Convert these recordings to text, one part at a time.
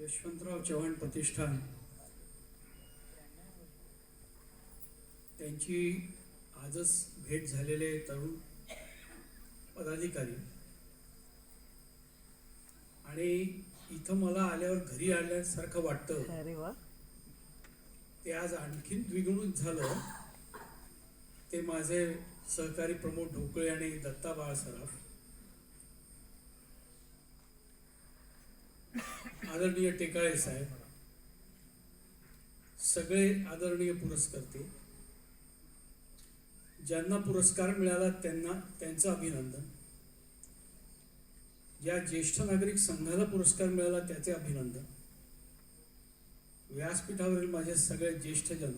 यशवंतराव चव्हाण प्रतिष्ठान. त्यांची आजच भेट झालेले तरुण पदाधिकारी. आणि इथं मला आल्यावर घरी आल्यासारखं वाटतं. ते आज आणखीन द्विगुणित झालं. ते माझे सहकारी प्रमोद ढोकळे आणि दत्ता बाळसराफ आदरणीय टेकाळे साहेब सगळे आदरणीय पुरस्कर्ते ज्यांना पुरस्कार मिळाला त्यांना त्यांचं अभिनंदन. ज्या ज्येष्ठ नागरिक संघाला पुरस्कार मिळाला त्याचे अभिनंदन. व्यासपीठावरील माझे सगळे ज्येष्ठ जन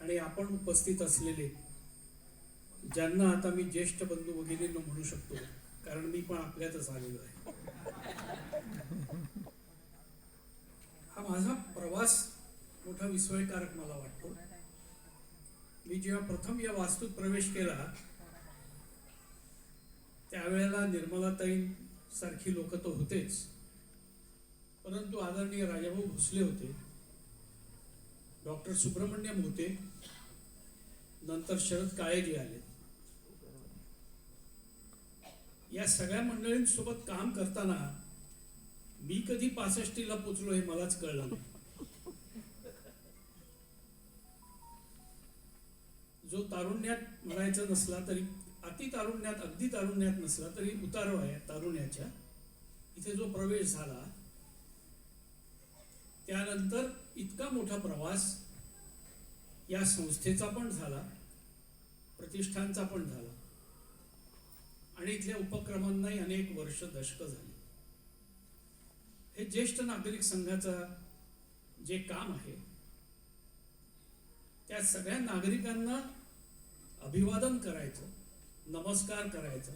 आणि आपण उपस्थित असलेले ज्यांना आता मी ज्येष्ठ बंधू वगैरे म्हणू शकतो कारण मी पण आपल्यातच आलेलो आहे. हा माझा प्रवास मोठा विस्मयकारक मला वाटतो. मी जेव्हा प्रथम या वास्तूत प्रवेश केला त्यावेळेला निर्मलाताई सारखी लोक तर होतेच. परंतु आदरणीय राजाभाऊ भोसले होते डॉक्टर सुब्रमण्यम होते नंतर शरद काळेजी आले. या सगळ्या मंडळींसोबत काम करताना मी कधी पासष्टीला पोचलो हे मलाच कळलं नाही. जो तारुण्यात म्हणायचं नसला तरी अति तारुण्यात अगदी तारुण्यात नसला तरी उतारो आहे तारुण्याच्या इथे जो प्रवेश झाला त्यानंतर इतका मोठा प्रवास या संस्थेचा पण झाला प्रतिष्ठानचा पण झाला. आणि इथल्या उपक्रमांनाही अनेक वर्ष दशक झाली. हे ज्येष्ठ नागरिक संघाचं जे काम आहे त्या सगळ्या नागरिकांना अभिवादन करायचं नमस्कार करायचं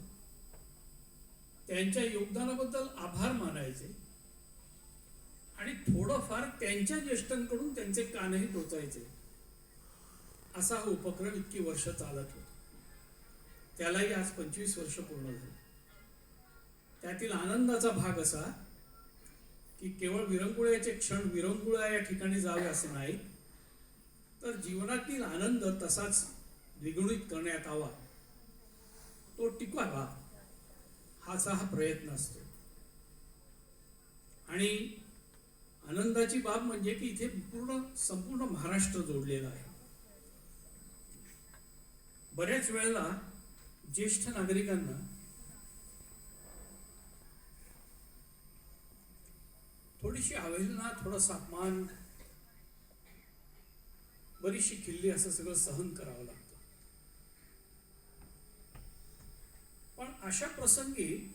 त्यांच्या योगदानाबद्दल आभार मानायचे आणि थोडंफार त्यांच्या ज्येष्ठांकडून त्यांचे कानही टोचायचे. असा हा उपक्रम इतकी वर्ष चालत होता. त्यालाही आज पंचवीस वर्ष पूर्ण झाली. त्यातील आनंदाचा भाग असा की केवळ विरंगुळ्याचे क्षण विरंगुळा या ठिकाणी जावे असे नाही तर जीवनातील आनंद तसाच द्विगुणित करण्यात आवा. तो टिकवावा हाचा हा प्रयत्न असतो. आणि आनंदाची बाब म्हणजे की इथे पूर्ण संपूर्ण महाराष्ट्र जोडलेला आहे. बऱ्याच वेळेला ज्येष्ठ नागरिकांना थोडीशी अवहेलना थोडासा अपमान. बरीचशी खिल्ली असं सगळं सहन करावं लागतं. पण अशा प्रसंगी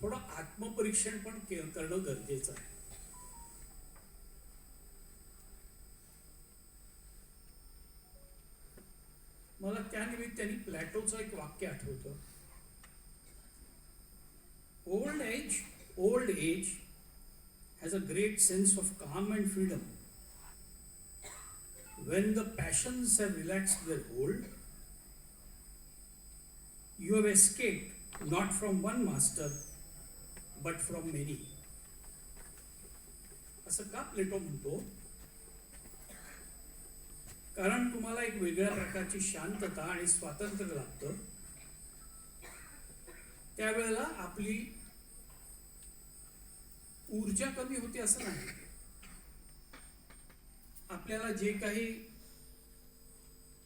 थोडं आत्मपरीक्षण पण करणं गरजेचं आहे. मला त्या निमित्ताने प्लॅटोचं एक वाक्य आठवतं. Old old age has a great sense of calm and freedom. when the passions have relaxed their hold, you have escaped not from one master, but from many. असं का प्लेटो म्हणतो कारण तुम्हाला एक वेगळ्या प्रकारची शांतता आणि स्वातंत्र्य लागतं त्यावेळेला आपली ऊर्जा कमी होते असं नाही. आपल्याला जे काही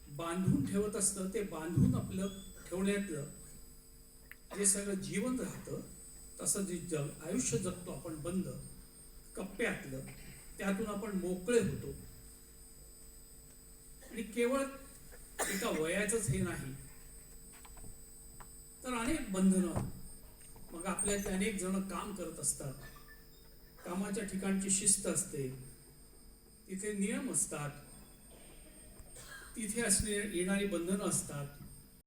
बांधून ठेवत असतं ते बांधून आपलं ठेवण्यातलं जे सगळं जीवन राहतं तसं जे जग आयुष्य जगतो आपण बंद कप्प्यातलं त्यातून आपण मोकळे होतो. आणि केवळ एका वयाचंच हे नाही तर अनेक बंधनं मग आपल्यात अनेक जण काम करत असतात. कामाच्या ठिकाणची शिस्त असते. तिथे नियम असतात. तिथे असणे येणारी बंधनं असतात.